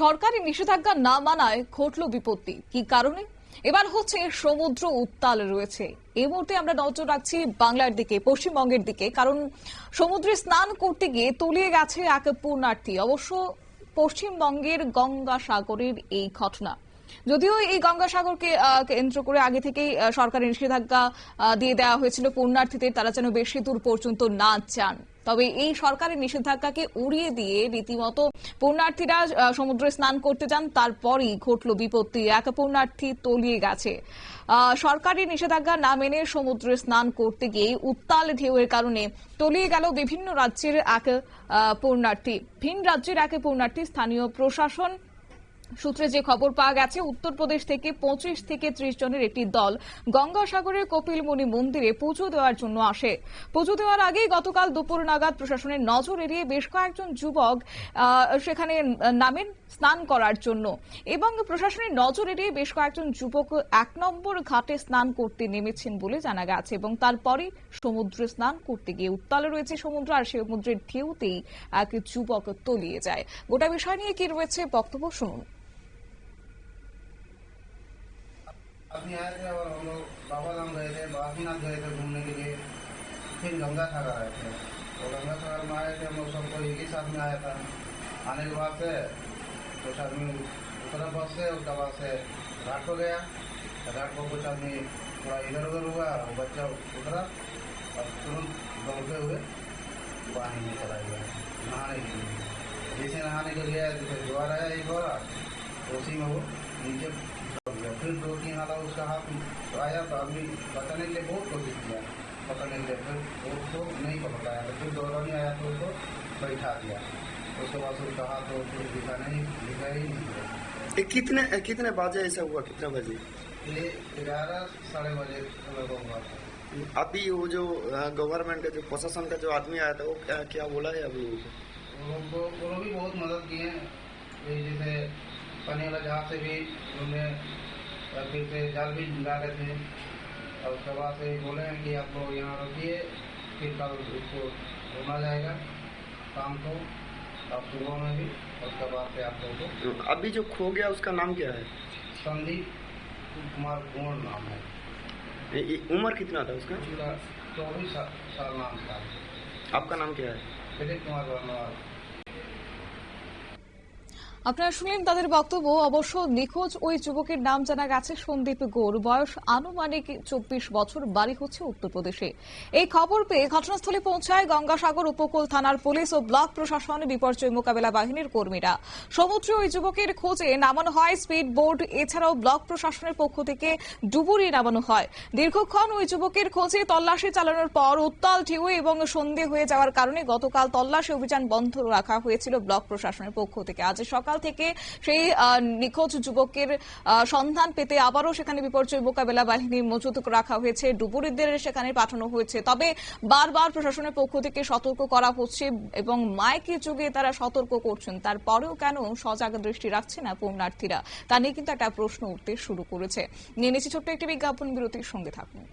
সরকারি নিষেধাজ্ঞা না মানায় ঘটল বিপত্তি। কি কারণে? এবার হচ্ছে সমুদ্র উত্তাল রয়েছে। এই মুহূর্তে আমরা নজর রাখছি বাংলার দিকে পশ্চিমবঙ্গের দিকে কারণ সমুদ্রে স্নান করতে গিয়ে তলিয়ে গেছে এক পুণ্যার্থী। অবশ্য পশ্চিমবঙ্গের গঙ্গাসাগরের এই ঘটনা। যদিও এই গঙ্গাসাগরকে কেন্দ্র করে আগে থেকেই আহ, সরকারের নিষেধাজ্ঞা দিয়ে দেওয়া হয়েছিল পুণ্যার্থীদের তারা যেন বেশি দূর পর্যন্ত না যান। তবে এই সরকারের নিষেধাজ্ঞাকে উড়িয়ে দিয়ে রীতিমতো পূর্ণার্থীরা সমুদ্রে স্নান করতে যান, তারপরই ঘটল বিপত্তি। এক পূর্ণার্থী তলিয়ে গেছে। সরকারি নিষেধাজ্ঞা না মেনে সমুদ্রে স্নান করতে গিয়ে উত্তাল ঢেউয়ের কারণে তলিয়ে গেল বিভিন্ন রাজ্যের এক পূর্ণার্থী ভিন রাজ্যের এক পূর্ণার্থী স্থানীয় প্রশাসন সূত্রে যে খবর পাওয়া গেছে, উত্তরপ্রদেশ থেকে পঁচিশ থেকে ত্রিশ জনের একটি দল গঙ্গাসাগরের কপিলমণি মন্দিরে পুজো দেওয়ার জন্য আসে। পুজো দেওয়ার আগেই গতকাল দুপুর নাগাদ প্রশাসনের নজর এড়িয়ে বেশ কয়েকজন যুবক সেখানে নামেন স্নান করার জন্য। এবং প্রশাসনের নজর এড়িয়ে বেশ কয়েকজন যুবক এক নম্বর ঘাটে স্নান করতে নেমেছেন বলে জানা গেছে এবং তারপরে সমুদ্রে স্নান করতে গিয়ে উত্তালে রয়েছে সমুদ্র আর সমুদ্রের ঢেউতেই এক যুবক তলিয়ে যায়। গোটা বিষয় নিয়ে কি রয়েছে বক্তব্য শুনুন। अभी आए थे और हम लोग बाबा धाम गए थे बाबीनाथ गए थे घूमने के लिए। फिर गंगा सागर आए थे। तो गंगा सागर में आए थे हम लोग सबको एक ही साथ में आया था। आने के बाद से कुछ आदमी उतरा बस से उसके बाद से घाट को गया। घाट को कुछ आदमी थोड़ा इधर उधर हुआ वो बच्चा उतरा और तुरंत दौड़ते हुए पानी में चला गया, नहाने के लिए। जैसे नहाने के लिए ज्वार आया एक बार उसी में वो नीचे फिर दो तीन हाथ उसका हाथ तो आया तो आदमी बचाने के लिए बहुत कोशिश किया। पकड़ने के लिए फिर वो उसको नहीं पकड़ पाया तो फिर दौरानी आया तो उसको बैठा दिया। उसके बाद उसका हाथ तो फिर दिखा नहीं दिखा ही नहीं कितने कितने बजे ऐसा हुआ? कितने बजे? ये ग्यारह साढ़े बजे लगभग हुआ था अभी वो जो गवर्नमेंट का जो प्रशासन का जो आदमी आया था वो क्या, क्या बोला है अभी वो? वो लोग को भी बहुत मदद किए जैसे पानी वाला जहाज़ से भी उन्होंने अ, फिर से जाल भी डाले थे और उसके बाद से बोले हैं कि आप लोग यहाँ रोकिए फिर कल उसको ढूंढा जाएगा शाम को और सुबह में भी और बाद से आप लोगों को। अभी जो खो गया उसका नाम क्या है? संदीप कुमार कुंवर नाम है। उम्र कितना था उसका? उसका चौबीस साल नाम था। आपका नाम क्या है? दिलीप कुमार वर्मा। আপনারা শুনলেন তাদের বক্তব্য। অবশ্য নিখোঁজ ওই যুবকের নাম জানা গেছে সন্দীপ গৌর। বয়স আনুমানিক চব্বিশ বছর। বাড়ি হচ্ছে উত্তরপ্রদেশে। এই খবর পেয়ে ঘটনাস্থলে পৌঁছায় গঙ্গাসাগর উপকূল থানার পুলিশ ও ব্লক প্রশাসন, বিপর্যয় মোকাবেলা বাহিনীর কর্মীরা। সমুদ্রে ওই যুবকের খোঁজে নামানো হয় স্পিড বোট। এছাড়াও ব্লক প্রশাসনের পক্ষ থেকে ডুবুরি নামানো হয়। দীর্ঘক্ষণ ওই যুবকের খোঁজে তল্লাশি চালানোর পর উত্তাল ঢেউ এবং সন্ধে হয়ে যাওয়ার কারণে গতকাল তল্লাশি অভিযান বন্ধ রাখা হয়েছিল ব্লক প্রশাসনের পক্ষ থেকে। আজ সকাল থেকে সেই নিখোঁজ যুবকের সন্ধান পেতে আবারও সেখানে বিপর্যয় মোকাবেলা বাহিনী মজুত রাখা হয়েছে। ডুবুরিদের সেখানে পাঠানো হয়েছে। তবে বারবার প্রশাসনের পক্ষ থেকে সতর্ক করা হচ্ছে এবং মাইকে যুগে তারা সতর্ক করছেন। তারপরেও কেন সজাগ দৃষ্টি রাখছে না পুণ্যার্থীরা তা নিয়ে কিন্তু একটা প্রশ্ন উঠতে শুরু করেছে। নিয়ে নিচ্ছি ছোট্ট একটি বিজ্ঞাপন, বিরতির সঙ্গে থাকুন।